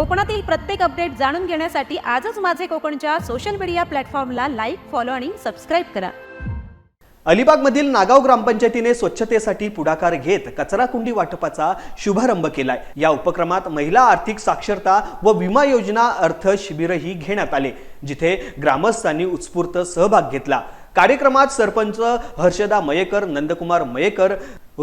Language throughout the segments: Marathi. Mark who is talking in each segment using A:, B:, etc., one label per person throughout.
A: कोकणातील प्रत्येक अपडेट जाणून घेण्यासाठी आजच माझे कोकणच्या सोशल मीडिया प्लॅटफॉर्मला लाईक फॉलो आणि सबस्क्राईब करा.
B: अलिबागमधील नागाव ग्रामपंचायतीने स्वच्छतेसाठी पुढाकार घेत कचराकुंडी वाटपाचा शुभारंभ केलाय. या उपक्रमात महिला आर्थिक साक्षरता व विमा योजना अर्थ शिबिरही घेण्यात आले जिथे ग्रामस्थांनी उत्स्फूर्त सहभाग घेतला. कार्यक्रमात सरपंच हर्षदा मयेकर नंदकुमार मयेकर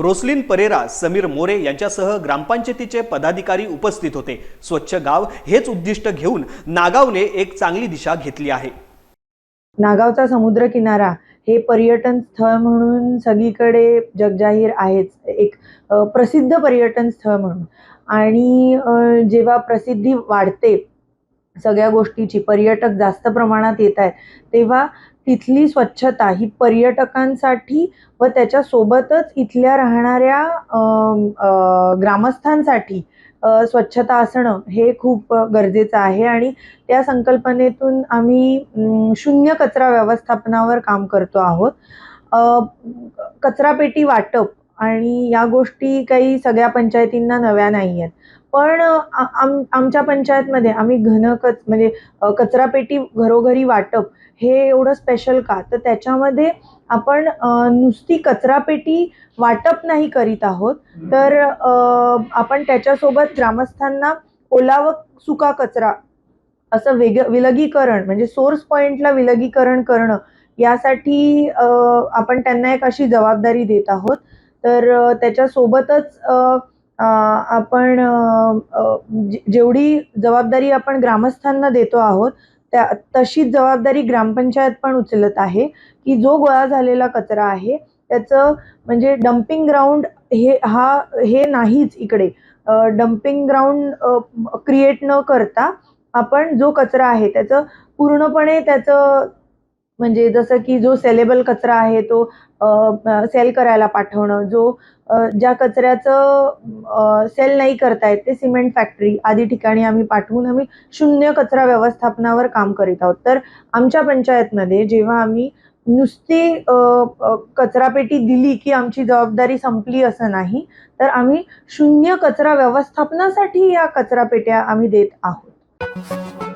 B: रोसलिन परेरा समीर मोरे यांच्यासह ग्रामपंचायतीचे पदाधिकारी उपस्थित होते. स्वच्छ गाव हेच उद्दिष्ट घेऊन नागावने एक चांगली दिशा घेतली आहे.
C: नागावचा समुद्रकिनारा हे पर्यटन स्थळ म्हणून सगळीकडे जगजाहीर आहेच. एक प्रसिद्ध पर्यटन स्थळ म्हणून. आणि जेव्हा प्रसिद्धी वाढते सगळ्या गोष्टीची पर्यटक जास्त प्रमाणात येत आहेत तेव्हा तिथली स्वच्छता ही पर्यटकांसाठी व त्याच्यासोबतच इथल्या राहणाऱ्या ग्रामस्थांसाठी स्वच्छता असणं हे खूप गरजेचं आहे आणि त्या संकल्पनेतून आम्ही शून्य कचरा व्यवस्थापनावर काम करतो आहोत. कचरापेटी वाटप आणि या गोष्टी काही सगळ्या पंचायतींना नव्या नाही आहेत पण आम आमच्या पंचायतमध्ये आम्ही घनकच म्हणजे अ, कचरापेटी घरोघरी वाटप हे एवढं स्पेशल का? तर त्याच्यामध्ये आपण नुसती कचरापेटी वाटप नाही करीत आहोत. तर आपण त्याच्यासोबत ग्रामस्थांना ओला व सुका कचरा असं वेग विलगीकरण म्हणजे सोर्स पॉईंटला विलगीकरण करणं यासाठी आपण त्यांना एक अशी जबाबदारी देत आहोत. तर त्याच्यासोबतच आपण जे- जेवढी जबाबदारी आपण ग्रामस्थांना देतो आहोत त्या तशीच जबाबदारी ग्रामपंचायत पण उचलत आहे की जो गोळा झालेला कचरा आहे त्याचं म्हणजे डम्पिंग ग्राउंड हे हा हे नाहीच इकडे. डम्पिंग ग्राउंड क्रिएट न करता आपण जो कचरा आहे त्याचं पूर्णपणे त्याचं म्हणजे जसं की जो सेलेबल कचरा आहे तो सेल करायला पाठवणं जो ज्या कचऱ्याचं सेल नाही करतायत ते सिमेंट फॅक्टरी आदी ठिकाणी आम्ही पाठवून आम्ही शून्य कचरा व्यवस्थापनावर काम करीत आहोत. तर आमच्या पंचायतमध्ये जेव्हा आम्ही नुसती कचरापेटी दिली की आमची जबाबदारी संपली असं नाही तर आम्ही शून्य कचरा व्यवस्थापनासाठी या कचरापेट्या आम्ही देत आहोत.